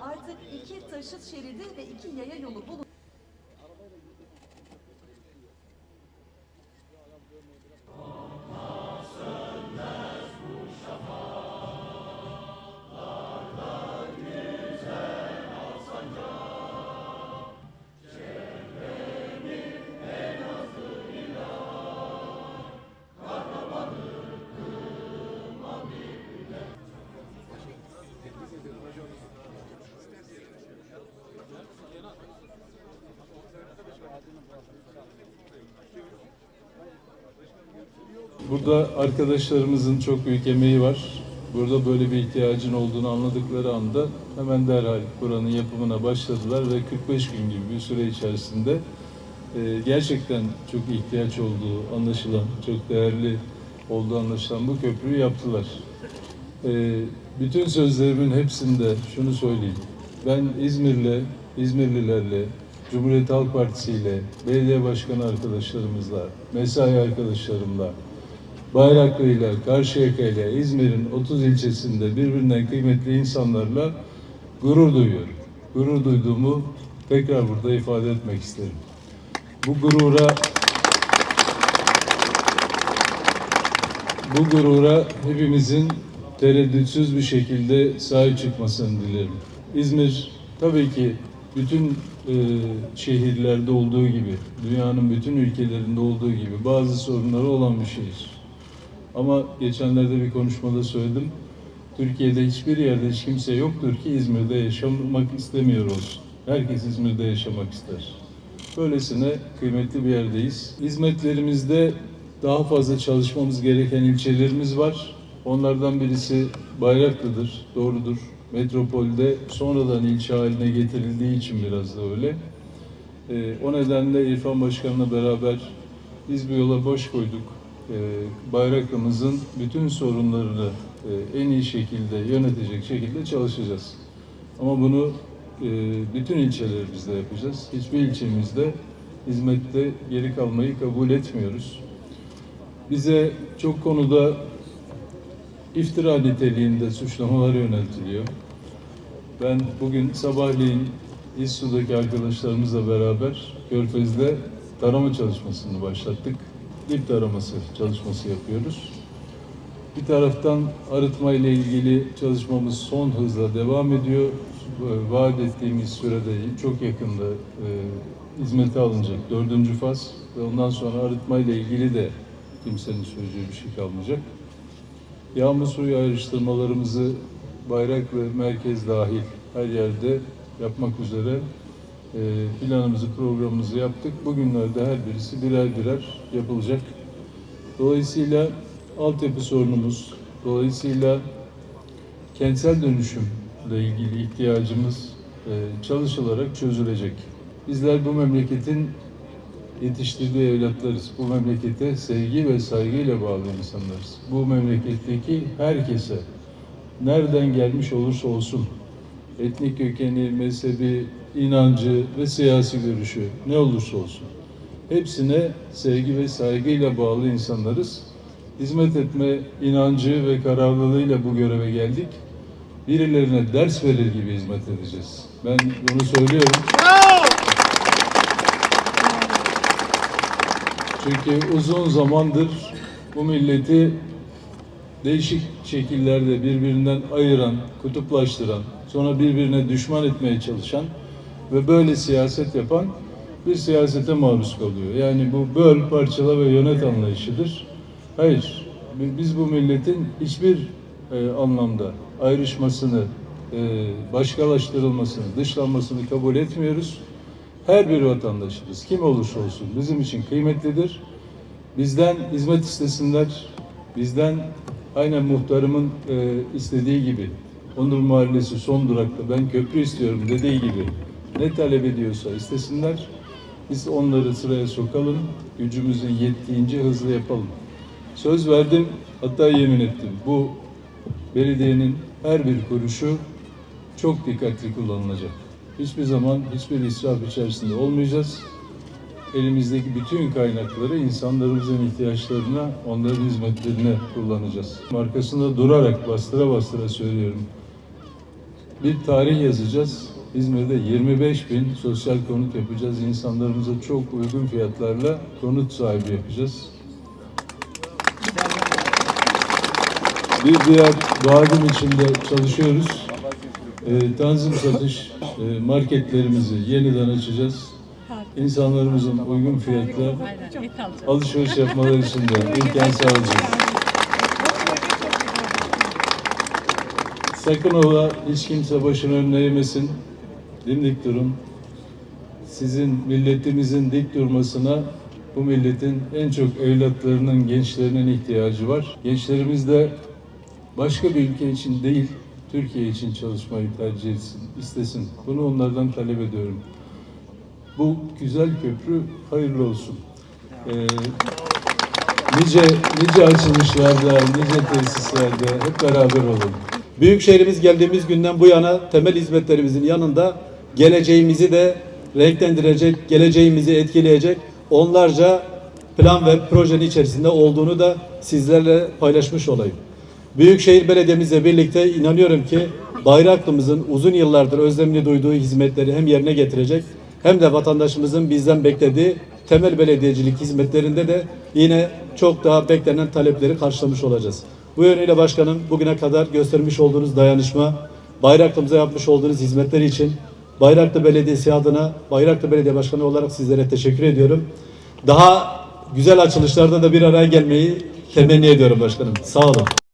Artık iki taşıt şeridi ve iki yaya yolu bulun. Burada arkadaşlarımızın çok büyük emeği var. Burada böyle bir ihtiyacın olduğunu anladıkları anda hemen derhal buranın yapımına başladılar ve 45 gün gibi bir süre içerisinde e, gerçekten çok ihtiyaç olduğu anlaşılan, çok değerli olduğu anlaşılan bu köprüyü yaptılar. E, bütün sözlerimin hepsinde şunu söyleyeyim. Ben İzmir'le, İzmirlilerle, Cumhuriyet Halk Partisi ile, belediye başkanı arkadaşlarımızla, mesai arkadaşlarımla, Bayraklı'yla, Karşıyaka'yla, İzmir'in 30 ilçesinde birbirinden kıymetli insanlarla gurur duyuyorum. Gurur duyduğumu tekrar burada ifade etmek isterim. Bu gurura bu gurura hepimizin tereddütsüz bir şekilde sahip çıkmasını dilerim. İzmir tabii ki bütün e, şehirlerde olduğu gibi, dünyanın bütün ülkelerinde olduğu gibi bazı sorunları olan bir şehir. Ama geçenlerde bir konuşmada söyledim. Türkiye'de hiçbir yerde hiç kimse yoktur ki İzmir'de yaşamak istemiyor olsun. Herkes İzmir'de yaşamak ister. Böylesine kıymetli bir yerdeyiz. Hizmetlerimizde daha fazla çalışmamız gereken ilçelerimiz var. Onlardan birisi Bayraklı'dır, doğrudur. Metropolde sonradan ilçe haline getirildiği için biraz da öyle. Ee, o nedenle İrfan Başkan'la beraber biz bu yola boş koyduk. Ee, Bayraklı'mızın bütün sorunlarını e, en iyi şekilde yönetecek şekilde çalışacağız. Ama bunu e, bütün ilçelerimizde yapacağız. Hiçbir ilçemizde hizmette geri kalmayı kabul etmiyoruz. Bize çok konuda iftira niteliğinde suçlamalar yöneltiliyor. Ben bugün sabahleyin İSSU'daki arkadaşlarımızla beraber Körfez'de tarama çalışmasını başlattık. Dip taraması çalışması yapıyoruz. Bir taraftan arıtma ile ilgili çalışmamız son hızla devam ediyor. Vaat ettiğimiz sürede çok yakında e, hizmete alınacak dördüncü faz ve ondan sonra arıtma ile ilgili de kimsenin söyleyeceği bir şey kalmayacak. Yağmur suyu ayrıştırmalarımızı bayrak ve merkez dahil her yerde yapmak üzere planımızı, programımızı yaptık. Bugünlerde her birisi birer birer yapılacak. Dolayısıyla altyapı sorunumuz, dolayısıyla kentsel dönüşümle ilgili ihtiyacımız e, çalışılarak çözülecek. Bizler bu memleketin yetiştirdiği evlatlarız. Bu memlekete sevgi ve saygıyla bağlı insanlarız. Bu memleketteki herkese nereden gelmiş olursa olsun etnik kökeni, mezhebi, inancı ve siyasi görüşü ne olursa olsun hepsine sevgi ve saygıyla bağlı insanlarız. Hizmet etme inancı ve kararlılığıyla bu göreve geldik. Birilerine ders verir gibi hizmet edeceğiz. Ben bunu söylüyorum. Çünkü uzun zamandır bu milleti değişik şekillerde birbirinden ayıran, kutuplaştıran, sonra birbirine düşman etmeye çalışan ve böyle siyaset yapan bir siyasete maruz kalıyor. Yani bu böl, parçala ve yönet anlayışıdır. Hayır, biz bu milletin hiçbir e, anlamda ayrışmasını, e, başkalaştırılmasını, dışlanmasını kabul etmiyoruz. Her bir vatandaşımız kim olursa olsun bizim için kıymetlidir. Bizden hizmet istesinler, bizden aynen muhtarımın e, istediği gibi Onur Mahallesi son durakta ben köprü istiyorum dediği gibi ne talep ediyorsa istesinler. Biz onları sıraya sokalım, gücümüzün yettiğince hızlı yapalım. Söz verdim, hatta yemin ettim. Bu belediyenin her bir kuruşu çok dikkatli kullanılacak. Hiçbir zaman hiçbir israf içerisinde olmayacağız. elimizdeki bütün kaynakları insanlarımızın ihtiyaçlarına, onların hizmetlerine kullanacağız. Arkasında durarak, bastıra bastıra söylüyorum. Bir tarih yazacağız. İzmir'de 25 bin sosyal konut yapacağız. İnsanlarımıza çok uygun fiyatlarla konut sahibi yapacağız. Bir diğer vadim içinde çalışıyoruz. Ee, tanzim satış e, marketlerimizi yeniden açacağız. İnsanlarımızın uygun fiyatla alışveriş yapmaları için de imkan sağlayacağız. Sakın ola hiç kimse başını önüne eğmesin. Dimdik durun. Sizin milletimizin dik durmasına bu milletin en çok evlatlarının, gençlerinin ihtiyacı var. Gençlerimiz de başka bir ülke için değil, Türkiye için çalışmayı tercih etsin, istesin. Bunu onlardan talep ediyorum. Bu güzel köprü hayırlı olsun. Ee, nice nice açılışlarda, nice tesislerde hep beraber olalım. Büyükşehirimiz geldiğimiz günden bu yana temel hizmetlerimizin yanında geleceğimizi de renklendirecek, geleceğimizi etkileyecek onlarca plan ve projenin içerisinde olduğunu da sizlerle paylaşmış olayım. Büyükşehir Belediye'mizle birlikte inanıyorum ki Bayraklı'mızın uzun yıllardır özlemini duyduğu hizmetleri hem yerine getirecek hem de vatandaşımızın bizden beklediği temel belediyecilik hizmetlerinde de yine çok daha beklenen talepleri karşılamış olacağız. Bu yönüyle başkanım bugüne kadar göstermiş olduğunuz dayanışma, Bayraklı'mıza yapmış olduğunuz hizmetler için Bayraklı Belediyesi adına Bayraklı Belediye Başkanı olarak sizlere teşekkür ediyorum. Daha güzel açılışlarda da bir araya gelmeyi temenni ediyorum başkanım. Sağ olun.